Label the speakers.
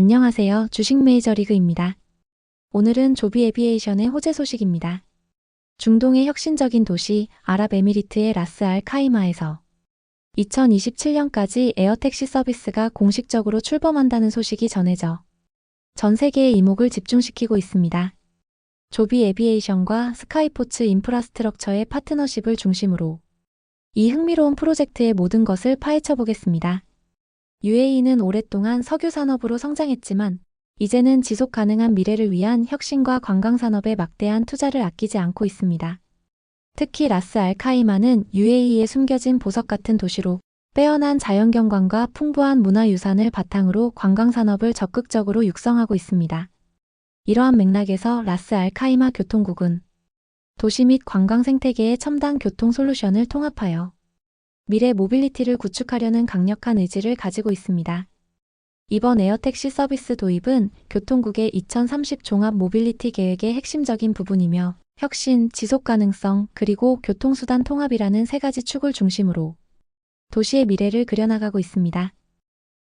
Speaker 1: 안녕하세요. 주식 메이저리그입니다. 오늘은 조비 에비에이션의 호재 소식입니다. 중동의 혁신적인 도시 아랍에미리트의 라스 알 카이마에서 2027년까지 에어택시 서비스가 공식적으로 출범한다는 소식이 전해져 전 세계의 이목을 집중시키고 있습니다. 조비 에비에이션과 스카이포츠 인프라스트럭처의 파트너십을 중심으로 이 흥미로운 프로젝트의 모든 것을 파헤쳐 보겠습니다. UAE는 오랫동안 석유 산업으로 성장했지만 이제는 지속 가능한 미래를 위한 혁신과 관광 산업에 막대한 투자를 아끼지 않고 있습니다. 특히 라스 알카이마는 UAE에 숨겨진 보석 같은 도시로 빼어난 자연경관과 풍부한 문화유산을 바탕으로 관광 산업을 적극적으로 육성하고 있습니다. 이러한 맥락에서 라스 알카이마 교통국은 도시 및 관광 생태계의 첨단 교통 솔루션을 통합하여 미래 모빌리티를 구축하려는 강력한 의지를 가지고 있습니다. 이번 에어택시 서비스 도입은 교통국의 2030 종합 모빌리티 계획의 핵심적인 부분이며 혁신, 지속 가능성, 그리고 교통수단 통합이라는 세 가지 축을 중심으로 도시의 미래를 그려나가고 있습니다.